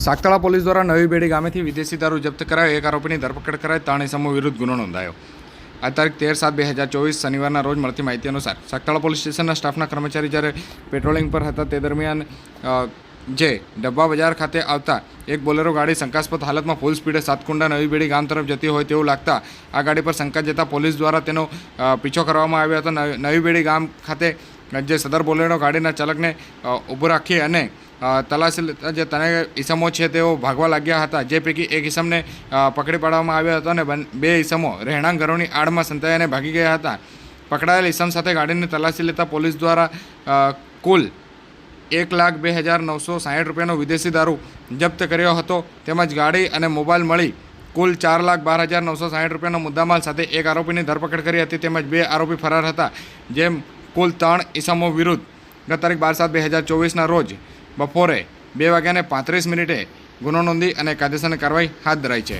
સાગતળા police દ્વારા નવી બેડી ગામેથી વિદેશી દારૂ જપ્ત કરાયો. એક આરોપીની ધરપકડ કરાઈ ત્રણ સમૂહ વિરુદ્ધ ગુનો નોંધાયો. આ તારીખ તેર સાત બે હજાર ચોવીસ શનિવારના રોજ મળતી માહિતી અનુસાર સાગતળા પોલીસ સ્ટેશનના સ્ટાફના કર્મચારી જ્યારે પેટ્રોલિંગ પર હતા તે દરમિયાન જે ડબ્બા બજાર ખાતે આવતા એક બોલેરો ગાડી શંકાસ્પદ હાલતમાં ફૂલ સ્પીડે સાતકુંડા નવી બેડી ગામ તરફ જતી હોય તેવું લાગતા આ ગાડી પર શંકા જતા પોલીસ દ્વારા તેનો પીછો કરવામાં આવ્યો હતો. નવી બેડી ગામ ખાતે જે સદર બોલેરો ગાડીના ચાલકને ઊભો રાખી અને તલાશી જે તને ઈસમો છે તેઓ ભાગવા લાગ્યા હતા. જે પૈકી એક ઈસમને પકડી પાડવામાં આવ્યો હતો અને બે ઈસમો રહેણાંક ઘરોની આડમાં સંતાઈને ભાગી ગયા હતા. પકડાયેલ ઈસમ સાથે ગાડીની તલાશી લેતા પોલીસ દ્વારા કુલ એક લાખ બે હજાર નવસો સાહીઠ રૂપિયાનો વિદેશી દારૂ જપ્ત કર્યો હતો. તેમજ ગાડી અને મોબાઈલ મળી કુલ ચાર લાખ બાર હજાર નવસો સાહીઠ રૂપિયાનો મુદ્દામાલ સાથે એક આરોપીની ધરપકડ કરી હતી. તેમજ બે આરોપી ફરાર હતા. જેમ કુલ ત્રણ ઈસમો વિરુદ્ધ ગત તારીખ બાર સાત બે હજાર ચોવીસના રોજ બપોરે બે વાગ્યાને પાંત્રીસ મિનિટે ગુનો નોંધી અને કાયદેસરની કાર્યવાહી હાથ ધરાઈ છે.